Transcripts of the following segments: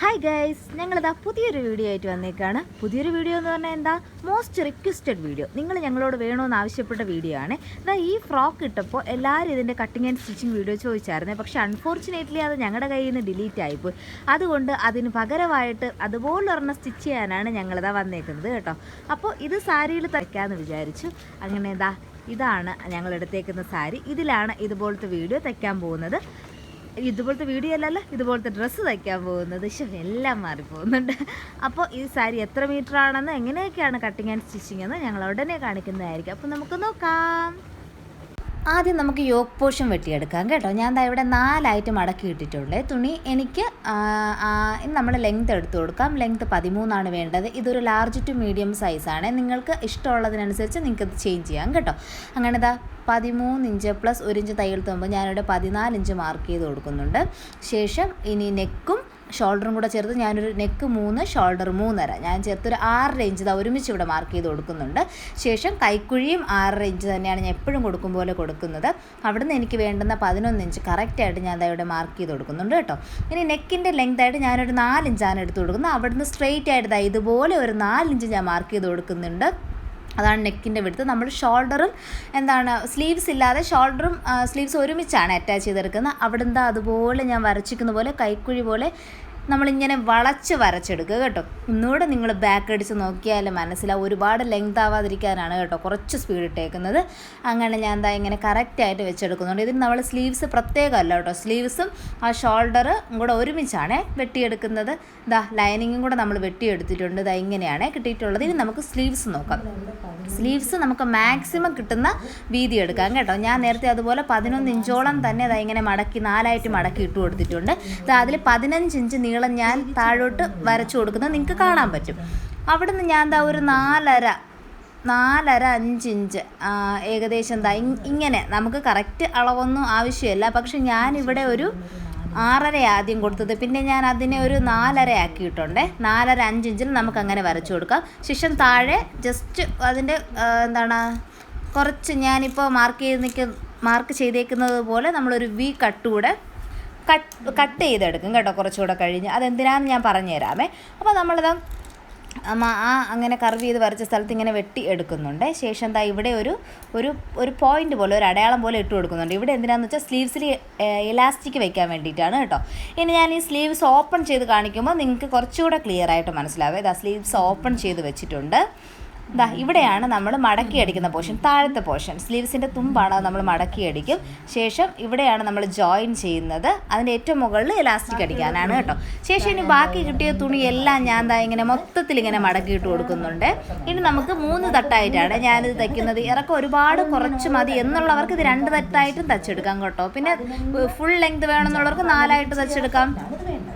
Hi guys ഞങ്ങളിതാ പുതിയൊരു video ആയിട്ട് വന്നേക്കാണ്. പുതിയൊരു വീഡിയോ എന്ന് പറഞ്ഞാൽ എന്താ? മോസ്റ്റ് റിക്വസ്റ്റഡ് വീഡിയോ നിങ്ങൾ ഞങ്ങളോട് വേണമെന്ന് ആവശ്യപ്പെട്ട വീഡിയോ ആണ്. ഇതാ ഈ ഫ്രോക്ക് ഇട്ടപ്പോൾ എല്ലാവരും ഇതിന്റെ കട്ടിങ് ആൻഡ് സ്റ്റിച്ചിങ് വീഡിയോ ചോദിച്ചായിരുന്നു. പക്ഷേ അൺഫോർച്ചുനേറ്റ്ലി അത് ഞങ്ങളുടെ കയ്യിൽ നിന്ന് ഡിലീറ്റ് ആയിപ്പോയി. അതുകൊണ്ട് അതിന് പകരമായിട്ട് അതുപോലെ ഒരെണ്ണം സ്റ്റിച്ച് ചെയ്യാനാണ് ഞങ്ങളിതാ വന്നേക്കുന്നത് കേട്ടോ. അപ്പോൾ ഇത് സാരിയിൽ തയ്ക്കാമെന്ന് വിചാരിച്ചു. അങ്ങനെ ഇതാ ഇതാണ് ഞങ്ങൾ എടുത്തേക്കുന്ന സാരി. ഇതിലാണ് ഇതുപോലത്തെ വീഡിയോ തയ്ക്കാൻ പോകുന്നത്. ഇതുപോലത്തെ വീഡിയോ അല്ലല്ലോ ഇതുപോലത്തെ ഡ്രസ്സ് തയ്ക്കാൻ പോകുന്നത്. ശരി എല്ലാം മാറിപ്പോകുന്നുണ്ട്. അപ്പോൾ ഈ സാരി എത്ര മീറ്റർ ആണെന്ന് എങ്ങനെയൊക്കെയാണ് കട്ടിങ് ആൻഡ് സ്റ്റിച്ചിങ് എന്ന് ഞങ്ങൾ ഉടനെ കാണിക്കുന്നതായിരിക്കും. അപ്പോൾ നമുക്ക് നോക്കാം. ആദ്യം നമുക്ക് യോക്ക് പോഷൻ വെട്ടിയെടുക്കാം കേട്ടോ. ഞാൻ ദാ ഇവിടെ നാലായിട്ട് മടക്കി ഇട്ടിട്ടുണ്ട് തുണി എനിക്ക് നമ്മൾ ലെങ്ത് എടുത്തു കൊടുക്കാം. ലെങ്ത് പതിമൂന്നാണ് വേണ്ടത്. ഇതൊരു ലാർജ് ടു മീഡിയം സൈസാണ് നിങ്ങൾക്ക് ഇഷ്ടമുള്ളതിനനുസരിച്ച് നിങ്ങൾക്ക് ഇത് ചേഞ്ച് ചെയ്യാം കേട്ടോ. അങ്ങനെ ഇതാ പതിമൂന്ന് ഇഞ്ച് പ്ലസ് ഒരു ഇഞ്ച് തയ്യൽ തുമ്പ് ഞാനിവിടെ പതിനാല് ഇഞ്ച് മാർക്ക് ചെയ്ത് കൊടുക്കുന്നുണ്ട്. ശേഷം ഇനി നെക്കും ഷോൾഡറും കൂടെ ചേർത്ത് ഞാനൊരു നെക്ക് മൂന്ന് ഷോൾഡർ മൂന്നര. ഞാൻ ചേർത്തൊരു ആറര ഇഞ്ച് ഇതാ ഒരുമിച്ച് ഇവിടെ മാർക്ക് ചെയ്ത് കൊടുക്കുന്നുണ്ട്. ശേഷം കൈക്കുഴിയും ആറര ഇഞ്ച് തന്നെയാണ് ഞാൻ എപ്പോഴും കൊടുക്കും പോലെ കൊടുക്കുന്നത്. അവിടുന്ന് എനിക്ക് വേണ്ടുന്ന പതിനൊന്ന് ഇഞ്ച് കറക്റ്റായിട്ട് ഞാൻ ഇവിടെ മാർക്ക് ചെയ്ത് കൊടുക്കുന്നുണ്ട് കേട്ടോ. ഇനി നെക്കിന്റെ ലെങ്ത് ആയിട്ട് ഞാനൊരു നാലിഞ്ചാണ് എടുത്ത് കൊടുക്കുന്നത്. അവിടുന്ന് സ്ട്രെയിറ്റ് ആയിട്ട് ഇതുപോലെ ഒരു നാലിഞ്ച് ഞാൻ മാർക്ക് ചെയ്ത് കൊടുക്കുന്നുണ്ട്. അതാണ് നെക്കിന്റെ വിടുത്ത്. നമ്മൾ ഷോൾഡറും എന്താണ് സ്ലീവ്സ് ഇല്ലാതെ ഷോൾഡറും സ്ലീവ്സ് ഒരുമിച്ചാണ് അറ്റാച്ച് ചെയ്തെടുക്കുന്നത്. അവിടെന്താ അതുപോലെ ഞാൻ വരച്ചിരിക്കുന്ന പോലെ കൈക്കുഴി പോലെ നമ്മളിങ്ങനെ വളച്ച് വരച്ചെടുക്കുക കേട്ടോ. ഒന്നുകൂടെ നിങ്ങൾ ബാക്ക് അടിച്ച് നോക്കിയാൽ മനസ്സിലാവും. ഒരുപാട് ലെങ്ത് ആവാതിരിക്കാനാണ് കേട്ടോ കുറച്ച് സ്പീഡ് ഇട്ടേക്കുന്നത്. അങ്ങനെ ഞാൻ എന്താ ഇങ്ങനെ കറക്റ്റായിട്ട് വെച്ചെടുക്കുന്നുണ്ട്. ഇതിന് നമ്മൾ സ്ലീവ്സ് പ്രത്യേകമല്ല കേട്ടോ. സ്ലീവ്സും ആ ഷോൾഡർ കൂടെ ഒരുമിച്ചാണ് വെട്ടിയെടുക്കുന്നത്. ഇതാ ലൈനിങ്ങും കൂടെ നമ്മൾ വെട്ടിയെടുത്തിട്ടുണ്ട്. ഇതാ ഇങ്ങനെയാണ് കിട്ടിയിട്ടുള്ളത്. ഇനി നമുക്ക് സ്ലീവ്സ് നോക്കാം. സ്ലീവ്സ് നമുക്ക് മാക്സിമം കിട്ടുന്ന വീതി എടുക്കാം കേട്ടോ. ഞാൻ നേരത്തെ അതുപോലെ പതിനൊന്ന് ഇഞ്ചോളം തന്നെ ഇതാ ഇങ്ങനെ മടക്കി നാലായിട്ട് മടക്കി ഇട്ട് കൊടുത്തിട്ടുണ്ട്. അതിൽ പതിനഞ്ച് ഇഞ്ച് നീളം ഞാൻ താഴോട്ട് വരച്ചു കൊടുക്കുന്നത് നിങ്ങൾക്ക് കാണാൻ പറ്റും. അവിടെ നിന്ന് ഞാൻ എന്താ ഒരു നാലര നാലര അഞ്ച് ഇഞ്ച് ഏകദേശം എന്താ ഇങ്ങനെ. നമുക്ക് കറക്റ്റ് അളവൊന്നും ആവശ്യമില്ല. പക്ഷെ ഞാനിവിടെ ഒരു ആറര ആദ്യം കൊടുത്തത്. പിന്നെ ഞാൻ അതിനെ ഒരു നാലര ആക്കിയിട്ടുണ്ട്. നാലര അഞ്ചിഞ്ചിൽ നമുക്ക് അങ്ങനെ വരച്ചു കൊടുക്കാം. ശേഷം താഴെ ജസ്റ്റ് അതിന്റെ എന്താണ് കുറച്ച് ഞാനിപ്പോൾ മാർക്ക് ചെയ്ത് നിൽക്കുന്ന മാർക്ക് ചെയ്തേക്കുന്നത് പോലെ നമ്മളൊരു വി കട്ട് കൂടെ കട്ട് കട്ട് ചെയ്തെടുക്കും കേട്ടോ കുറച്ചുകൂടെ കഴിഞ്ഞ്. അതെന്തിനാന്ന് ഞാൻ പറഞ്ഞു തരാമേ അപ്പോൾ നമ്മളിത് ആ അങ്ങനെ കർവ് ചെയ്ത് വരച്ച സ്ഥലത്ത് ഇങ്ങനെ വെട്ടി എടുക്കുന്നുണ്ട്. ശേഷം എന്താ ഇവിടെ ഒരു ഒരു ഒരു പോയിന്റ് പോലെ ഒരു അടയാളം പോലെ ഇട്ട് കൊടുക്കുന്നുണ്ട്. ഇവിടെ എന്തിനാന്ന് വെച്ചാൽ സ്ലീവ്സിൽ ഇലാസ്റ്റിക് വെക്കാൻ വേണ്ടിയിട്ടാണ് കേട്ടോ. ഇനി ഞാൻ ഈ സ്ലീവ്സ് ഓപ്പൺ ചെയ്ത് കാണിക്കുമ്പോൾ നിങ്ങൾക്ക് കുറച്ചുകൂടെ ക്ലിയർ ആയിട്ട് മനസ്സിലാവും. ഇതാ സ്ലീവ്സ് ഓപ്പൺ ചെയ്ത് വെച്ചിട്ടുണ്ട്. ദാ ഇവിടെയാണ് നമ്മൾ മടക്കി അടിക്കുന്ന പോർഷൻ താഴത്തെ പോർഷൻ സ്ലീവ്സിന്റെ തുമ്പാണ് നമ്മൾ മടക്കി അടിക്കും. ശേഷം ഇവിടെയാണ് നമ്മൾ ജോയിൻ ചെയ്യുന്നത്. അതിന്റെ ഏറ്റവും മുകളിൽ ഇലാസ്റ്റിക് അടിക്കാനാണ് കേട്ടോ. ശേഷം ഇനി ബാക്കി കിട്ടിയ തുണി എല്ലാം ഞാൻ ദാ ഇങ്ങനെ മൊത്തത്തിൽ ഇങ്ങനെ മടക്കി ഇട്ട് കൊടുക്കുന്നുണ്ട്. ഇനി നമുക്ക് മൂന്ന് തട്ടായിട്ടാണ് ഞാനിത് തയ്ക്കുന്നത്. ഇറക്കം ഒരുപാട് കുറച്ച് മതി എന്നുള്ളവർക്ക് ഇത് രണ്ട് തട്ടായിട്ടും തച്ചെടുക്കാം കേട്ടോ. പിന്നെ ഫുൾ ലെങ്ത് വേണമെന്നുള്ളവർക്ക് നാലായിട്ട് തച്ചെടുക്കാം.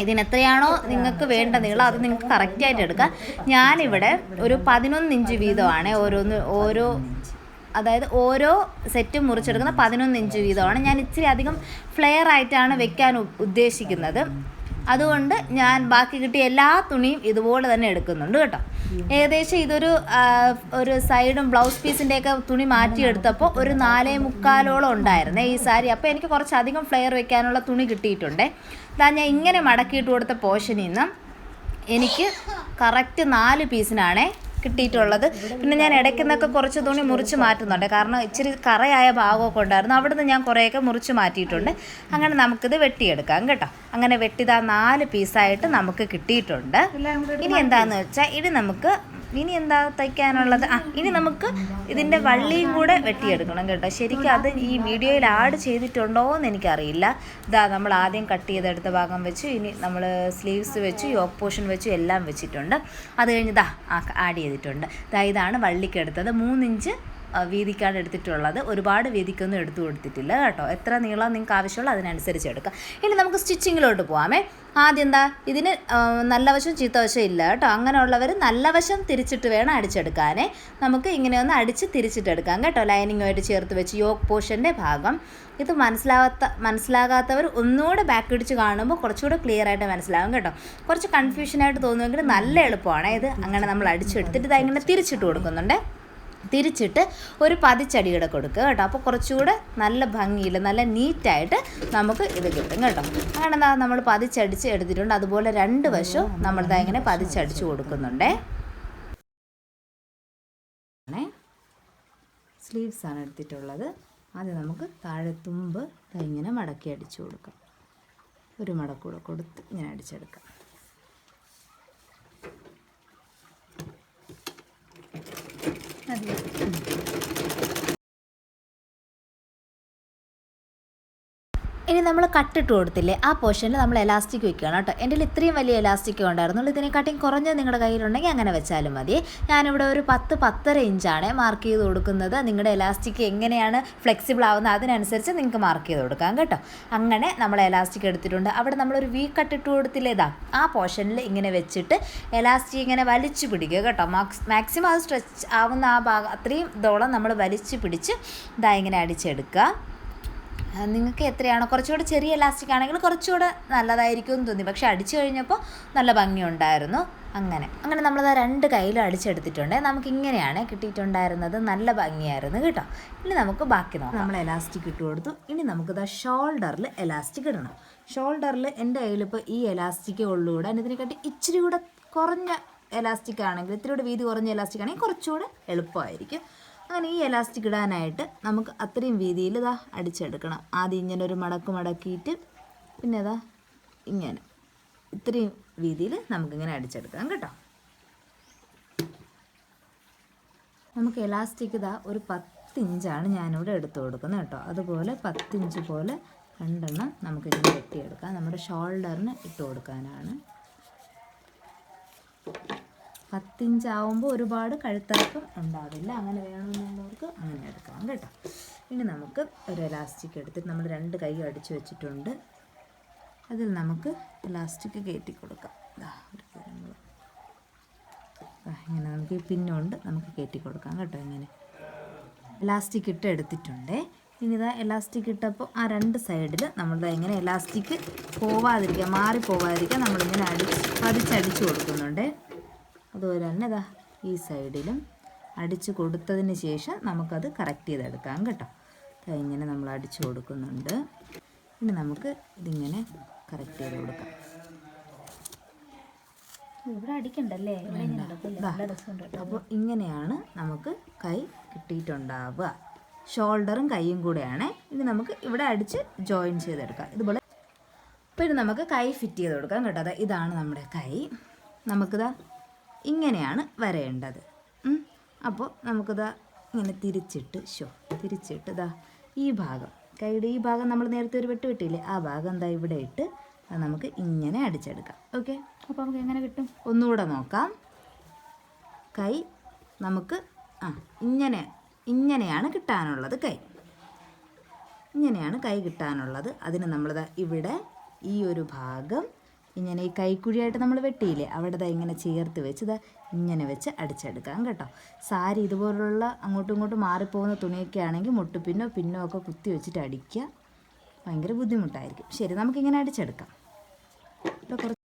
ഇതിനെത്രയാണോ നിങ്ങൾക്ക് വേണ്ട നീളം അത് നിങ്ങൾക്ക് കറക്റ്റായിട്ട് എടുക്കാം. ഞാനിവിടെ ഒരു പതിനൊന്ന് ഇഞ്ച് വീതമാണ്. ഓരോന്ന് ഓരോ അതായത് ഓരോ സെറ്റും മുറിച്ചെടുക്കുന്ന പതിനൊന്ന് ഇഞ്ച് വീതമാണ്. ഞാൻ ഇച്ചിരി അധികം ഫ്ലെയർ ആയിട്ടാണ് വെക്കാൻ ഉദ്ദേശിക്കുന്നത്. അതുകൊണ്ട് ഞാൻ ബാക്കി കിട്ടിയ എല്ലാ തുണിയും ഇതുപോലെ തന്നെ എടുക്കുന്നുണ്ട് കേട്ടോ. ഏകദേശം ഇതൊരു ഒരു സൈഡും ബ്ലൗസ് പീസിന്റെയൊക്കെ തുണി മാറ്റിയെടുത്തപ്പോൾ ഒരു നാലേ മുക്കാലോളം ഉണ്ടായിരുന്നേ ഈ സാരി. അപ്പോൾ എനിക്ക് കുറച്ചധികം ഫ്ലെയർ വെക്കാനുള്ള തുണി കിട്ടിയിട്ടുണ്ട്. അതാ ഞാൻ ഇങ്ങനെ മടക്കിയിട്ട് കൊടുത്ത പോർഷനിൽ നിന്ന് എനിക്ക് കറക്റ്റ് നാല് പീസിനാണേ കിട്ടിയിട്ടുള്ളത്. പിന്നെ ഞാൻ ഇടയ്ക്കുന്നൊക്കെ കുറച്ച് തുണി മുറിച്ച് മാറ്റുന്നുണ്ട്. കാരണം ഇച്ചിരി കറയായ ഭാഗമൊക്കെ ഉണ്ടായിരുന്നു. അവിടുന്ന് ഞാൻ കുറേയൊക്കെ മുറിച്ച് മാറ്റിയിട്ടുണ്ട്. അങ്ങനെ നമുക്കിത് വെട്ടിയെടുക്കാം കേട്ടോ. അങ്ങനെ വെട്ടിതാ നാല് പീസായിട്ട് നമുക്ക് കിട്ടിയിട്ടുണ്ട്. ഇനി എന്താണെന്ന് വെച്ചാൽ ഇനി നമുക്ക് ഇനി എന്താ തയ്ക്കാനുള്ളത്? ആ ഇനി നമുക്ക് ഇതിന്റെ വള്ളിയും കൂടെ വെട്ടിയെടുക്കണം കേട്ടോ. ശരിക്കും അത് ഈ വീഡിയോയിൽ ആഡ് ചെയ്തിട്ടുണ്ടോ എന്ന് എനിക്കറിയില്ല. ഇതാ നമ്മൾ ആദ്യം കട്ട് ചെയ്തെടുത്ത ഭാഗം വെച്ചു ഇനി നമ്മൾ സ്ലീവ്സ് വെച്ചു യോക്ക് പോർഷൻ വെച്ചു എല്ലാം വെച്ചിട്ടുണ്ട്. അത് കഴിഞ്ഞ് ഇതാ ആഡ് ചെയ്തിട്ടുണ്ട്. ഇതാ ഇതാണ് വള്ളിക്കെടുത്തത് മൂന്നിഞ്ച് വീതിക്കാണ് എടുത്തിട്ടുള്ളത്. ഒരുപാട് വീതിക്കൊന്നും എടുത്തു കൊടുത്തിട്ടില്ല കേട്ടോ. എത്ര നീളം നിങ്ങൾക്ക് ആവശ്യമുള്ള അതിനനുസരിച്ച് എടുക്കാം. ഇനി നമുക്ക് സ്റ്റിച്ചിങ്ങിലോട്ട് പോകാമേ ആദ്യം എന്താ ഇതിന് നല്ല വശം ചീത്ത വശം ഇല്ല കേട്ടോ. അങ്ങനെയുള്ളവർ നല്ല വശം തിരിച്ചിട്ട് വേണം അടിച്ചെടുക്കാനേ. നമുക്ക് ഇങ്ങനെ ഒന്ന് അടിച്ച് തിരിച്ചിട്ടെടുക്കാം കേട്ടോ. ലൈനിങ്ങുമായിട്ട് ചേർത്ത് വെച്ച് യോക്ക് പോർഷന്റെ ഭാഗം. ഇത് മനസ്സിലാവാത്ത മനസ്സിലാകാത്തവർ ഒന്നുകൂടെ ബാക്ക് അടിച്ച് കാണുമ്പോൾ കുറച്ചുകൂടെ ക്ലിയർ ആയിട്ട് മനസ്സിലാവും കേട്ടോ. കുറച്ച് കൺഫ്യൂഷനായിട്ട് തോന്നുമെങ്കിൽ നല്ല എളുപ്പമാണ്. ഇത് അങ്ങനെ നമ്മൾ അടിച്ചെടുത്തിട്ട് ഇത് ഇങ്ങനെ തിരിച്ചിട്ട് കൊടുക്കുന്നുണ്ട്. തിരിച്ചിട്ട് ഒരു പതിച്ചടിയുടെ കൊടുക്കുക കേട്ടോ. അപ്പോൾ കുറച്ചുകൂടെ നല്ല ഭംഗിയിൽ നല്ല നീറ്റായിട്ട് നമുക്ക് ഇത് കിട്ടും കേട്ടോ. അങ്ങനെ എന്താ നമ്മൾ പതിച്ചടിച്ച് എടുത്തിട്ടുണ്ട്. അതുപോലെ രണ്ട് വശവും നമ്മൾ ദാ ഇങ്ങനെ പതിച്ചടിച്ച് കൊടുക്കുന്നുണ്ടേ. സ്ലീവ്സ് ആണ് എടുത്തിട്ടുള്ളത്. ആദ്യം നമുക്ക് താഴെ തുമ്പ് ഇങ്ങനെ മടക്കി അടിച്ചു കൊടുക്കാം. ഒരു മടക്കൂടെ കൊടുത്ത് ഇങ്ങനെ അടിച്ചെടുക്കാം. ഇനി നമ്മൾ കട്ടിട്ട് കൊടുത്തില്ലേ ആ പോർഷനിൽ നമ്മൾ എലാസ്റ്റിക് വെക്കുകയാണ് കേട്ടോ. എന്റെ ഇത്രയും വലിയ എലാസ്റ്റിക് ഉണ്ടായിരുന്നുള്ളൂ ഇതിനെക്കാട്ടിയും കുറഞ്ഞ് നിങ്ങളുടെ കയ്യിലുണ്ടെങ്കിൽ അങ്ങനെ വെച്ചാലും മതി. ഞാനിവിടെ ഒരു പത്ത് പത്തര ഇഞ്ചാണ് മാർക്ക് ചെയ്ത് കൊടുക്കുന്നത്. നിങ്ങളുടെ എലാസ്റ്റിക് എങ്ങനെയാണ് ഫ്ലെക്സിബിൾ ആവുന്നത് അതിനനുസരിച്ച് നിങ്ങൾക്ക് മാർക്ക് ചെയ്ത് കൊടുക്കാം കേട്ടോ. അങ്ങനെ നമ്മൾ എലാസ്റ്റിക് എടുത്തിട്ടുണ്ട്. അവിടെ നമ്മളൊരു വീ കട്ടിട്ട് കൊടുത്തില്ലേതാ ആ പോർഷനിൽ ഇങ്ങനെ വെച്ചിട്ട് എലാസ്റ്റിക് ഇങ്ങനെ വലിച്ചു പിടിക്കുക കേട്ടോ. മാക്സ് മാക്സിമം അത് സ്ട്രെച്ച് ആവുന്ന ആ ഭാഗം അത്രയും ഇതോളം നമ്മൾ വലിച്ചു പിടിച്ച് ഇതാ ഇങ്ങനെ അടിച്ചെടുക്കുക. നിങ്ങൾക്ക് എത്രയാണോ? കുറച്ചുകൂടെ ചെറിയ ഇലാസ്റ്റിക് ആണെങ്കിൽ കുറച്ചുകൂടെ നല്ലതായിരിക്കും എന്ന് തോന്നി. പക്ഷേ അടിച്ചു കഴിഞ്ഞപ്പോൾ നല്ല ഭംഗിയുണ്ടായിരുന്നു. അങ്ങനെ. അങ്ങനെ നമ്മളത് ആ രണ്ട് കയ്യിലും അടിച്ചെടുത്തിട്ടുണ്ട്. നമുക്ക് ഇങ്ങനെയാണ് കിട്ടിയിട്ടുണ്ടായിരുന്നത്. നല്ല ഭംഗിയായിരുന്നു കേട്ടോ. ഇനി നമുക്ക് ബാക്കി നോക്കാം. നമ്മൾ എലാസ്റ്റിക് ഇട്ട് കൊടുത്തു. ഇനി നമുക്കിത് ഷോൾഡറിൽ എലാസ്റ്റിക് ഇടണം. ഷോൾഡറിൽ എന്റെ കയ്യിലിപ്പോൾ ഈ എലാസ്റ്റിക് ഉള്ളൂടെ ഇതിനെക്കാട്ടി ഇച്ചിരി കൂടെ കുറഞ്ഞ എലാസ്റ്റിക് ആണെങ്കിൽ ഇത്തിരി കൂടെ വീതി കുറഞ്ഞ എലാസ്റ്റിക് ആണെങ്കിൽ കുറച്ചുകൂടെ എളുപ്പമായിരിക്കും. അങ്ങനെ ഈ എലാസ്റ്റിക് ഇടാനായിട്ട് നമുക്ക് അത്രയും വീതിയിൽ ഇതാ അടിച്ചെടുക്കണം. ആദ്യം ഇങ്ങനെ ഒരു മടക്ക് മടക്കിയിട്ട് പിന്നെ ഇതാ ഇങ്ങനെ. ഇത്രയും വീതിയിൽ നമുക്കിങ്ങനെ അടിച്ചെടുക്കാം കേട്ടോ. നമുക്ക് എലാസ്റ്റിക് ഇതാ ഒരു പത്ത് ഇഞ്ചാണ് ഞാനിവിടെ എടുത്തു കൊടുക്കുന്നത് കേട്ടോ. അതുപോലെ പത്തിഞ്ച് പോലെ രണ്ടെണ്ണം നമുക്കിങ്ങനെ വെട്ടിയെടുക്കാം. നമ്മുടെ ഷോൾഡറിന് ഇട്ട് കൊടുക്കാനാണ്. പത്തിഞ്ച് ആവുമ്പോൾ ഒരുപാട് കഴുത്തിറക്കം ഉണ്ടാവില്ല. അങ്ങനെ വേണമെന്നുള്ളവർക്ക് അങ്ങനെ എടുക്കാം കേട്ടോ. ഇനി നമുക്ക് ഒരു എലാസ്റ്റിക് എടുത്തിട്ട് നമ്മൾ രണ്ട് കൈ അടിച്ചു വെച്ചിട്ടുണ്ട്. അതിൽ നമുക്ക് എലാസ്റ്റിക് കയറ്റി കൊടുക്കാം. ഇങ്ങനെ നമുക്ക് ഈ നമുക്ക് കയറ്റി കൊടുക്കാം കേട്ടോ ഇങ്ങനെ. എലാസ്റ്റിക് ഇട്ട് എടുത്തിട്ടുണ്ട്. ഇനി ഇതാ എലാസ്റ്റിക് ഇട്ടപ്പോൾ ആ രണ്ട് സൈഡിൽ നമ്മൾ എങ്ങനെ എലാസ്റ്റിക് പോവാതിരിക്കുക മാറി പോവാതിരിക്കുക നമ്മളിങ്ങനെ അടിച്ച് പതിച്ചടിച്ച് കൊടുക്കുന്നുണ്ട്. അതുപോലെ തന്നെ ഇതാ ഈ സൈഡിലും അടിച്ചു കൊടുത്തതിന് ശേഷം നമുക്കത് കറക്റ്റ് ചെയ്തെടുക്കാം കേട്ടോ. അപ്പം ഇങ്ങനെ നമ്മൾ അടിച്ചു കൊടുക്കുന്നുണ്ട്. ഇനി നമുക്ക് ഇതിങ്ങനെ കറക്റ്റ് ചെയ്ത് കൊടുക്കാം. ഇവിടെ അടിക്കണ്ടല്ലേ? അപ്പോൾ ഇങ്ങനെയാണ് നമുക്ക് കൈ കിട്ടിയിട്ടുണ്ടാവുക. ഷോൾഡറും കൈയും കൂടെയാണ്. ഇത് നമുക്ക് ഇവിടെ അടിച്ച് ജോയിൻ ചെയ്തെടുക്കാം. ഇതുപോലെ അപ്പോൾ ഇത് നമുക്ക് കൈ ഫിറ്റ് ചെയ്ത് കൊടുക്കാം കേട്ടോ. അതാ ഇതാണ് നമ്മുടെ കൈ. നമുക്കിതാ ഇങ്ങനെയാണ് വരേണ്ടത്. അപ്പോൾ നമുക്കിതാ ഇങ്ങനെ തിരിച്ചിട്ട് ഷോ തിരിച്ചിട്ട് ഇതാ ഈ ഭാഗം. കൈയുടെ ഈ ഭാഗം നമ്മൾ നേരത്തെ ഒരു വെട്ട് വെട്ടിയില്ലേ ആ ഭാഗം എന്താ ഇവിടെ ഇട്ട് അത് നമുക്ക് ഇങ്ങനെ അടിച്ചെടുക്കാം. ഓക്കെ? അപ്പോൾ നമുക്ക് എങ്ങനെ കിട്ടും? ഒന്നുകൂടെ നോക്കാം. കൈ നമുക്ക് ആ ഇങ്ങനെ ഇങ്ങനെയാണ് കിട്ടാനുള്ളത് കൈ. ഇങ്ങനെയാണ് കൈ കിട്ടാനുള്ളത്. അതിന് നമ്മളിത് ഇവിടെ ഈ ഒരു ഭാഗം ഇങ്ങനെ ഈ കൈക്കുഴിയായിട്ട് നമ്മൾ വെട്ടിയില്ലേ അവിടെ ദാ ഇങ്ങനെ ചേർത്ത് വെച്ച് ദാ ഇങ്ങനെ വെച്ച് അടിച്ചെടുക്കാം കേട്ടോ. സാരി ഇതുപോലുള്ള അങ്ങോട്ടും ഇങ്ങോട്ടും മാറിപ്പോകുന്ന തുണിയൊക്കെ ആണെങ്കിൽ മുട്ടുപിന്നോ പിന്നോ ഒക്കെ കുത്തി വെച്ചിട്ട് അടിക്കുക. ഭയങ്കര ബുദ്ധിമുട്ടായിരിക്കും. ശരി നമുക്കിങ്ങനെ അടിച്ചെടുക്കാം. ഇപ്പോൾ കുറച്ച്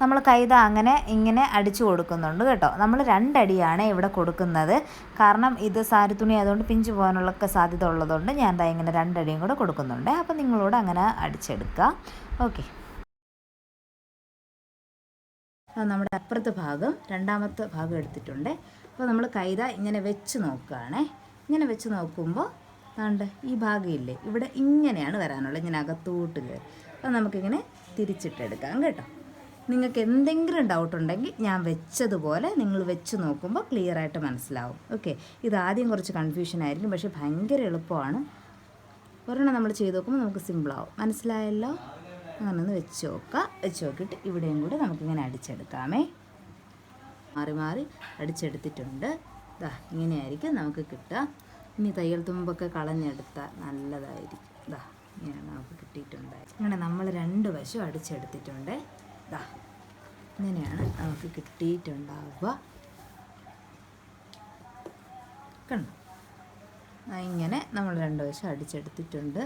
നമ്മൾ കൈത അങ്ങനെ ഇങ്ങനെ അടിച്ചു കൊടുക്കുന്നുണ്ട് കേട്ടോ. നമ്മൾ രണ്ടടിയാണ് ഇവിടെ കൊടുക്കുന്നത്. കാരണം ഇത് സാരി തുണി ആയതുകൊണ്ട് പിഞ്ചു പോകാനുള്ള സാധ്യത ഉള്ളതുകൊണ്ട് ഞാൻ ദാ ഇങ്ങനെ രണ്ടടിയും കൂടെ കൊടുക്കുന്നുണ്ട്. അപ്പോൾ നിങ്ങളോട് അങ്ങനെ അടിച്ചെടുക്കുക ഓക്കെ. നമ്മുടെ അപ്പുറത്തെ ഭാഗം രണ്ടാമത്തെ ഭാഗം എടുത്തിട്ടുണ്ട്. അപ്പോൾ നമ്മൾ കൈത ഇങ്ങനെ വെച്ച് നോക്കുകയാണേ. ഇങ്ങനെ വെച്ച് നോക്കുമ്പോൾ ആണ്ട് ഈ ഭാഗം ഇല്ലേ ഇവിടെ ഇങ്ങനെയാണ് വരാനുള്ളത് ഇങ്ങനെ അകത്തോട്ട് കയറി. അപ്പോൾ നമുക്കിങ്ങനെ തിരിച്ചിട്ടെടുക്കാം കേട്ടോ. നിങ്ങൾക്ക് എന്തെങ്കിലും ഡൗട്ട് ഉണ്ടെങ്കിൽ ഞാൻ വെച്ചതുപോലെ നിങ്ങൾ വെച്ച് നോക്കുമ്പോൾ ക്ലിയർ ആയിട്ട് മനസ്സിലാവും. ഓക്കെ ഇത് ആദ്യം കുറച്ച് കൺഫ്യൂഷൻ ആയിരിക്കും പക്ഷേ ഭയങ്കര എളുപ്പമാണ്. ഒരെണ്ണം നമ്മൾ ചെയ്ത് നോക്കുമ്പോൾ നമുക്ക് സിമ്പിളാവും മനസ്സിലായല്ലോ? അങ്ങനെ ഒന്ന് വെച്ച് നോക്കുക വെച്ച് നോക്കിയിട്ട് ഇവിടെയും കൂടെ നമുക്കിങ്ങനെ അടിച്ചെടുക്കാമേ. മാറി മാറി അടിച്ചെടുത്തിട്ടുണ്ട്. ഇതാ ഇങ്ങനെയായിരിക്കും നമുക്ക് കിട്ടുക. ഇനി തയ്യൽ തുമ്പൊക്കെ കളഞ്ഞെടുത്താൽ നല്ലതായിരിക്കും. ഇതാ ഇങ്ങനെയാണ് നമുക്ക് കിട്ടിയിട്ടുണ്ട് അങ്ങനെ നമ്മൾ രണ്ട് വശം അടിച്ചെടുത്തിട്ടുണ്ട്. ഇതാ ഇങ്ങനെയാണ് നമുക്ക് കിട്ടിയിട്ടുണ്ടാവുക. കണ്ടോ? ഇങ്ങനെ നമ്മൾ രണ്ട് വശം അടിച്ചെടുത്തിട്ടുണ്ട്.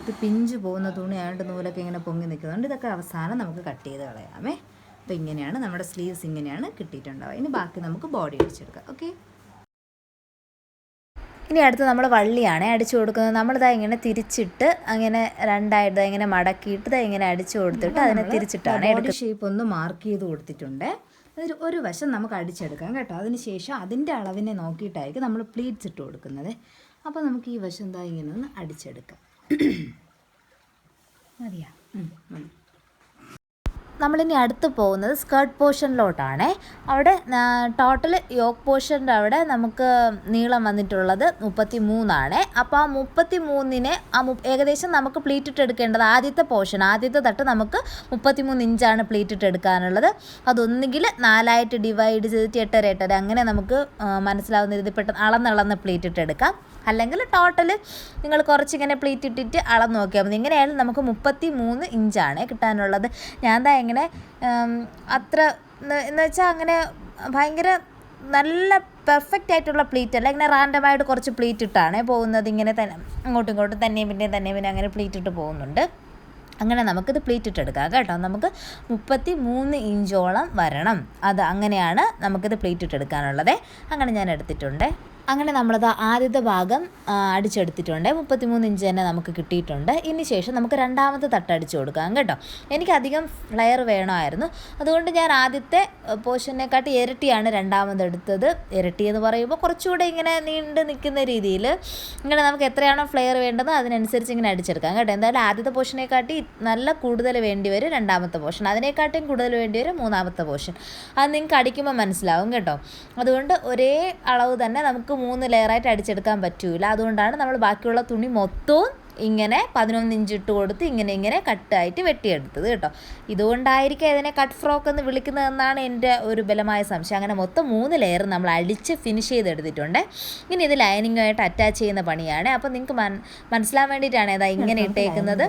ഇത് പിഞ്ച് പോകുന്ന തുണിയായിട്ട് നൂലൊക്കെ ഇങ്ങനെ പൊങ്ങി നിൽക്കുന്നുണ്ട്. ഇതൊക്കെ അവസാനം നമുക്ക് കട്ട് ചെയ്ത് കളയാമേ. അപ്പോൾ ഇങ്ങനെയാണ് നമ്മുടെ സ്ലീവ്സ് ഇങ്ങനെയാണ് കിട്ടിയിട്ടുണ്ടാവുക. ഇനി ബാക്കി നമുക്ക് ബോഡി അടിച്ചെടുക്കാം. ഓക്കെ? ഇനി അടുത്ത് നമ്മൾ വള്ളിയാണ് അടിച്ചു കൊടുക്കുന്നത്. നമ്മളിതാ ഇങ്ങനെ തിരിച്ചിട്ട് അങ്ങനെ രണ്ടായിട്ട് ഇങ്ങനെ മടക്കിയിട്ട് ഇങ്ങനെ അടിച്ചു കൊടുത്തിട്ട് അതിനെ തിരിച്ചിട്ടാണ് ബോഡി ഷേപ്പ് ഒന്ന് മാർക്ക് ചെയ്ത് കൊടുത്തിട്ടുണ്ട്. അതിൽ ഒരു വശം നമുക്ക് അടിച്ചെടുക്കാം കേട്ടോ. അതിന് ശേഷം അതിന്റെ അളവിനെ നോക്കിയിട്ടായിരിക്കും നമ്മൾ പ്ലീറ്റ്സ് ഇട്ട് കൊടുക്കുന്നത്. അപ്പോൾ നമുക്ക് ഈ വശം എന്താ ഇങ്ങനെ ഒന്ന് അടിച്ചെടുക്കാം. മതിയാ ഉം, മതി നമ്മളിനി അടുത്ത് പോകുന്നത് സ്കേർട്ട് പോർഷനിലോട്ടാണ് അവിടെ ടോട്ടൽ യോക്ക് പോർഷന്റെ അവിടെ നമുക്ക് നീളം വന്നിട്ടുള്ളത് മുപ്പത്തി മൂന്നാണ് അപ്പോൾ ആ മുപ്പത്തി മൂന്നിന് ആ ഏകദേശം നമുക്ക് പ്ലീറ്റ് ഇട്ട് എടുക്കേണ്ടത് ആദ്യത്തെ പോർഷൻ ആദ്യത്തെ തട്ട് നമുക്ക് മുപ്പത്തി മൂന്ന് ഇഞ്ചാണ് പ്ലീറ്റ് ഇട്ട് എടുക്കാനുള്ളത്. അതൊന്നുകിൽ നാലായിട്ട് ഡിവൈഡ് ചെയ്തിട്ട് എട്ടര എട്ടര അങ്ങനെ നമുക്ക് മനസ്സിലാവുന്ന രീതിയിൽ പെട്ടെന്ന് അളന്നളന്ന് പ്ലീറ്റ് ഇട്ട് എടുക്കാം. അല്ലെങ്കിൽ ടോട്ടൽ നിങ്ങൾ കുറച്ചിങ്ങനെ പ്ലീറ്റ് ഇട്ടിട്ട് അളന്ന് നോക്കിയാൽ മതി. ഇങ്ങനെയായാലും നമുക്ക് മുപ്പത്തി മൂന്ന് ഇഞ്ചാണ് കിട്ടാനുള്ളത്. ഞാൻ ദാ ഇങ്ങനെ അത്ര എന്ന് വെച്ചാൽ അങ്ങനെ ഭയങ്കര നല്ല പെർഫെക്റ്റ് ആയിട്ടുള്ള പ്ലീറ്റ് അല്ല. ഇങ്ങനെ റാൻഡമായിട്ട് കുറച്ച് പ്ലീറ്റ് ഇട്ടാണ് പോകുന്നത്. ഇങ്ങനെ തന്നെ അങ്ങോട്ടും ഇങ്ങോട്ടും തന്നെയും പിന്നെ തന്നെയും പിന്നെ അങ്ങനെ പ്ലീറ്റ് ഇട്ട് പോകുന്നുണ്ട്. അങ്ങനെ നമുക്കിത് പ്ലീറ്റ് ഇട്ടെടുക്കാം കേട്ടോ. നമുക്ക് മുപ്പത്തി മൂന്ന് ഇഞ്ചോളം വരണം. അത് അങ്ങനെയാണ് നമുക്കിത് പ്ലീറ്റ് ഇട്ടെടുക്കാനുള്ളത് അങ്ങനെ ഞാൻ എടുത്തിട്ടുണ്ട്. അങ്ങനെ നമ്മളത് ആദ്യത്തെ ഭാഗം അടിച്ചെടുത്തിട്ടുണ്ട്. മുപ്പത്തി മൂന്ന് ഇഞ്ച് തന്നെ നമുക്ക് കിട്ടിയിട്ടുണ്ട്. ഇനി ശേഷം നമുക്ക് രണ്ടാമത്തെ തട്ട് അടിച്ചു കൊടുക്കാം കേട്ടോ. എനിക്ക് അധികം ഫ്ലെയർ വേണമായിരുന്നു. അതുകൊണ്ട് ഞാൻ ആദ്യത്തെ പോർഷനെക്കാട്ടി ഇരട്ടിയാണ് രണ്ടാമത് എടുത്തത്. ഇരട്ടി എന്ന് പറയുമ്പോൾ കുറച്ചുകൂടെ ഇങ്ങനെ നീണ്ട് നിൽക്കുന്ന രീതിയിൽ ഇങ്ങനെ നമുക്ക് എത്രയാണോ ഫ്ലെയർ വേണ്ടത് അതിനനുസരിച്ച് ഇങ്ങനെ അടിച്ചെടുക്കാം കേട്ടോ. എന്തായാലും ആദ്യത്തെ പോർഷനെക്കാട്ടി നല്ല കൂടുതൽ വേണ്ടി വരും രണ്ടാമത്തെ പോർഷൻ. അതിനെക്കാട്ടിയും കൂടുതൽ വേണ്ടി വരും മൂന്നാമത്തെ പോർഷൻ. അത് നിങ്ങൾക്ക് അടിക്കുമ്പോൾ മനസ്സിലാവും കേട്ടോ. അതുകൊണ്ട് ഒരേ അളവ് തന്നെ നമുക്ക് മൂന്ന് ലെയറായിട്ട് അടിച്ചെടുക്കാൻ പറ്റൂല. അതുകൊണ്ടാണ് നമ്മൾ ബാക്കിയുള്ള തുണി മൊത്തവും ഇങ്ങനെ പതിനൊന്ന് ഇഞ്ച് ഇട്ട് കൊടുത്ത് ഇങ്ങനെ ഇങ്ങനെ കട്ടായിട്ട് വെട്ടിയെടുത്തത് കേട്ടോ. ഇതുകൊണ്ടായിരിക്കും ഇതിനെ കട്ട് ഫ്രോക്ക് എന്ന് വിളിക്കുന്നതെന്നാണ് എന്റെ ഒരു ബലമായ സംശയം. അങ്ങനെ മൊത്തം മൂന്ന് ലെയർ നമ്മൾ അടിച്ച് ഫിനിഷ് ചെയ്തെടുത്തിട്ടുണ്ട്. ഇനി ഇത് ലൈനിങ്ങുമായിട്ട് അറ്റാച്ച് ചെയ്യുന്ന പണിയാണ്. അപ്പോൾ നിങ്ങൾക്ക് മൻ മനസ്സിലാൻ വേണ്ടിയിട്ടാണ് ഏതാ ഇങ്ങനെ ഇട്ടേക്കുന്നത്.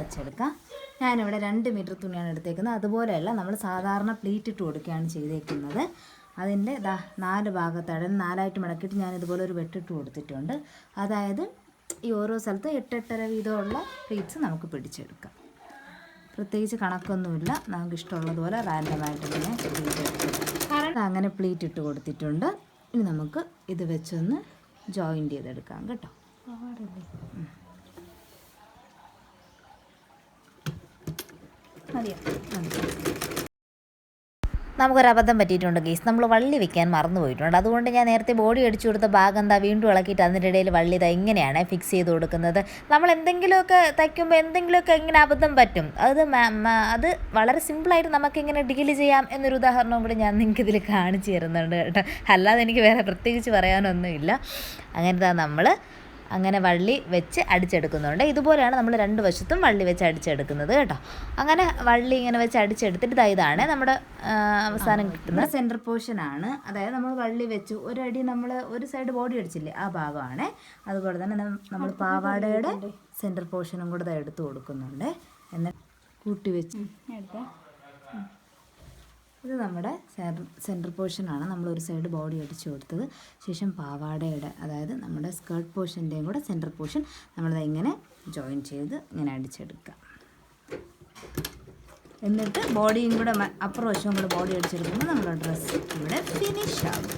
ഞാനിവിടെ രണ്ട് മീറ്റർ തുണിയാണ് എടുത്തേക്കുന്നത്. അതുപോലെയല്ല നമ്മൾ സാധാരണ പ്ലീറ്റ് ഇട്ട് കൊടുക്കുകയാണ് ചെയ്തേക്കുന്നത്. അതിന്റെ ദാ നാല് ഭാഗത്തായിട്ട് നാലായിട്ട് മടക്കിയിട്ട് ഞാൻ ഇതുപോലെ ഒരു വെട്ടിട്ട് കൊടുത്തിട്ടുണ്ട്. അതായത് ഈ ഓരോ സ്ഥലത്ത് എട്ടെട്ടര വീതമുള്ള പ്ലീറ്റ്സ് നമുക്ക് പിടിച്ചെടുക്കാം. പ്രത്യേകിച്ച് കണക്കൊന്നുമില്ല. നമുക്ക് ഇഷ്ടമുള്ളതുപോലെ റാൻഡമായിട്ട് ഇങ്ങനെ എടുക്കാം അങ്ങനെ പ്ലീറ്റ് ഇട്ട് കൊടുത്തിട്ടുണ്ട്. ഇനി നമുക്ക് ഇത് വെച്ചൊന്ന് ജോയിന്റ് ചെയ്തെടുക്കാം കേട്ടോ. മതിയോ? മതി. നമുക്കൊരു അബദ്ധം പറ്റിയിട്ടുണ്ട് ഗീസ്. നമ്മൾ വള്ളി വെക്കാൻ മറന്നു പോയിട്ടുണ്ട്. അതുകൊണ്ട് ഞാൻ നേരത്തെ ബോഡി അടിച്ചു കൊടുത്ത ഭാഗം എന്താ വീണ്ടും ഇളക്കിയിട്ട് അതിന്റെ ഇടയിൽ വള്ളി ഇതാ ഇങ്ങനെയാണ് ഫിക്സ് ചെയ്ത് കൊടുക്കുന്നത്. നമ്മൾ എന്തെങ്കിലുമൊക്കെ തയ്ക്കുമ്പോൾ എന്തെങ്കിലുമൊക്കെ ഇങ്ങനെ അബദ്ധം പറ്റും. അത് അത് വളരെ സിമ്പിളായിട്ട് നമുക്കിങ്ങനെ ഡീൽ ചെയ്യാം എന്നൊരു ഉദാഹരണം കൂടി ഞാൻ നിങ്ങൾക്ക് ഇതിൽ കാണിച്ചു തരുന്നുണ്ട് കേട്ടോ. അല്ലാതെ എനിക്ക് വേറെ പ്രത്യേകിച്ച് പറയാനൊന്നുമില്ല. അങ്ങനത്തെ നമ്മൾ അങ്ങനെ വള്ളി വെച്ച് അടിച്ചെടുക്കുന്നുണ്ട്. ഇതുപോലെയാണ് നമ്മൾ രണ്ട് വശത്തും വള്ളി വെച്ച് അടിച്ചെടുക്കുന്നത് കേട്ടോ. അങ്ങനെ വള്ളി ഇങ്ങനെ വെച്ച് അടിച്ചെടുത്തിട്ട് ദാ ഇതാണ് നമ്മുടെ അവസാനം കിട്ടുന്ന സെന്റർ പോർഷൻ ആണ്. അതായത് നമ്മൾ വള്ളി വെച്ചു. ഒരടി നമ്മൾ ഒരു സൈഡ് ബോഡി അടിച്ചില്ലേ ആ ഭാഗമാണ്. അതുപോലെ തന്നെ നമ്മൾ പാവാടയുടെ സെന്റർ പോർഷനും കൂടെ എടുത്തു കൊടുക്കുന്നുണ്ട്. എന്നിട്ട് കൂട്ടി വെച്ച്. എടുക്കാം ഇത് നമ്മുടെ സെന്റർ പോർഷനാണ് നമ്മൾ ഒരു സൈഡ് ബോഡി അടിച്ചു കൊടുത്തത്. ശേഷം പാവാടയുടെ അതായത് നമ്മുടെ സ്കേർട്ട് പോർഷന്റെയും കൂടെ സെന്റർ പോർഷൻ നമ്മളത് ഇങ്ങനെ ജോയിൻ ചെയ്ത് ഇങ്ങനെ അടിച്ചെടുക്കുക എന്നിട്ട് ബോഡിയും കൂടെ അപ്പുറം വശവും കൂടെ ബോഡി അടിച്ചെടുക്കുമ്പോൾ നമ്മുടെ ഡ്രസ്സ് ഇവിടെ ഫിനിഷ് ആകും.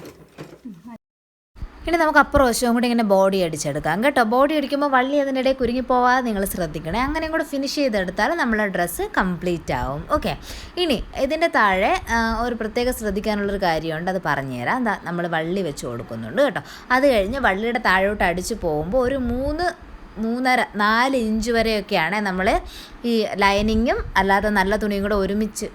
ഇനി നമുക്ക് അപ്പുറം വശവും കൂടി ഇങ്ങനെ ബോഡി അടിച്ചെടുക്കാം. കേട്ടോ ബോഡി അടിക്കുമ്പോൾ വള്ളി അതിനിടെ കുരുങ്ങിപ്പോവാതെ നിങ്ങൾ ശ്രദ്ധിക്കണേ. അങ്ങനെയും കൂടെ ഫിനിഷ് ചെയ്തെടുത്താൽ നമ്മളെ ഡ്രസ്സ് കംപ്ലീറ്റ് ആവും. ഓക്കെ ഇനി ഇതിന്റെ താഴെ ഒരു പ്രത്യേകം ശ്രദ്ധിക്കാനുള്ളൊരു കാര്യമുണ്ട് അത് പറഞ്ഞുതരാം. എന്താ നമ്മൾ വള്ളി വെച്ച് കൊടുക്കുന്നുണ്ട് കേട്ടോ. അത് കഴിഞ്ഞ് വള്ളിയുടെ താഴോട്ട് അടിച്ച് പോകുമ്പോൾ ഒരു മൂന്ന് മൂന്നര നാല് ഇഞ്ച് വരെയൊക്കെയാണ് നമ്മൾ ഈ ലൈനിങ്ങും അല്ലാതെ നല്ല തുണിയും കൂടെ ഒരുമിച്ച്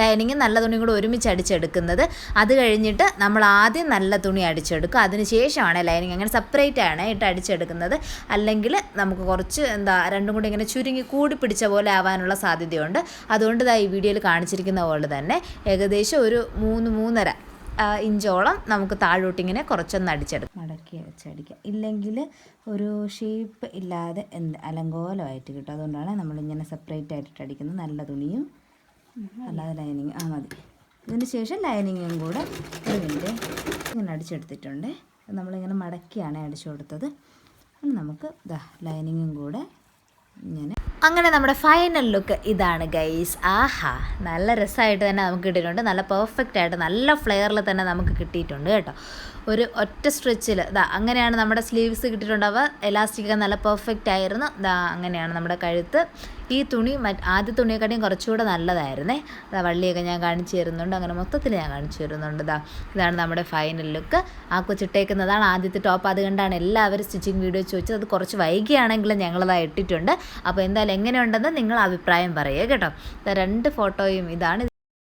ലൈനിങ്ങും നല്ല തുണിയും കൂടെ ഒരുമിച്ച് അടിച്ചെടുക്കുന്നത്. അത് കഴിഞ്ഞിട്ട് നമ്മൾ ആദ്യം നല്ല തുണി അടിച്ചെടുക്കുക. അതിന് ശേഷമാണ് ലൈനിങ് അങ്ങനെ സെപ്പറേറ്റ് ആണ് ഇട്ട് അടിച്ചെടുക്കുന്നത്. അല്ലെങ്കിൽ നമുക്ക് കുറച്ച് എന്താ രണ്ടും കൂടി ഇങ്ങനെ ചുരുങ്ങി കൂടി പിടിച്ച പോലെ ആവാനുള്ള സാധ്യതയുണ്ട്. അതുകൊണ്ട് ഇതാ ഈ വീഡിയോയിൽ കാണിച്ചിരിക്കുന്ന പോലെ തന്നെ ഏകദേശം ഒരു മൂന്ന് മൂന്നര ഇഞ്ചോളം നമുക്ക് താഴോട്ടിങ്ങനെ കുറച്ചൊന്ന് അടിച്ചെടുക്കാം. മടക്കി അടിച്ചടിക്കാം ഇല്ലെങ്കിൽ ഒരു ഷേപ്പ് ഇല്ലാതെ എന്ത് അലങ്കോലമായിട്ട് കിട്ടും. അതുകൊണ്ടാണ് നമ്മളിങ്ങനെ സെപ്പറേറ്റ് ആയിട്ട് അടിക്കുന്നത്. നല്ല തുണിയും അല്ലാതെ ലൈനിങ് ആ മതി. ഇതിന് ശേഷം ലൈനിങ്ങും കൂടെ മിനിറ്റ് ഇങ്ങനെ അടിച്ചെടുത്തിട്ടുണ്ട്. നമ്മളിങ്ങനെ മടക്കിയാണ് അടിച്ചു കൊടുത്തത്. നമുക്ക് ലൈനിങ്ങും കൂടെ ഇങ്ങനെ അങ്ങനെ നമ്മുടെ ഫൈനൽ ലുക്ക് ഇതാണ് ഗൈസ് ആഹാ നല്ല രസമായിട്ട് തന്നെ നമുക്ക് കിട്ടിയിട്ടുണ്ട്. നല്ല പെർഫെക്റ്റ് ആയിട്ട് നല്ല ഫ്ലെയറിൽ തന്നെ നമുക്ക് കിട്ടിയിട്ടുണ്ട് കേട്ടോ. ഒരു ഒറ്റ സ്ട്രെച്ചിൽ ഇതാ അങ്ങനെയാണ് നമ്മുടെ സ്ലീവ്സ് കിട്ടിയിട്ടുണ്ടാവുക എലാസ്റ്റിക് നല്ല പെർഫെക്റ്റ് ആയിരുന്നു. ഇതാ അങ്ങനെയാണ് നമ്മുടെ കഴുത്ത്. ഈ തുണി മറ്റ് ആദ്യ തുണിയെക്കാട്ടിയും കുറച്ചുകൂടെ നല്ലതായിരുന്നേ. അതാ വള്ളിയൊക്കെ ഞാൻ കാണിച്ചു തരുന്നുണ്ട്. അങ്ങനെ മൊത്തത്തിൽ ഞാൻ കാണിച്ചു തരുന്നുണ്ട്. ഇതാ ഇതാണ് നമ്മുടെ ഫൈനൽ ലുക്ക് ആ കൊച്ചിട്ടേക്കുന്നതാണ് ആദ്യത്തെ ടോപ്പ് അതുകൊണ്ടാണ് എല്ലാവരും സ്റ്റിച്ചിങ് വീഡിയോ ചോദിച്ചത്. അത് കുറച്ച് വൈകിയാണെങ്കിലും ഞങ്ങളത് ഇട്ടിട്ടുണ്ട്. അപ്പോൾ എന്തായാലും എങ്ങനെയുണ്ടെന്ന് നിങ്ങൾ അഭിപ്രായം പറയുക കേട്ടോ. രണ്ട് ഫോട്ടോയും ഇതാണ്.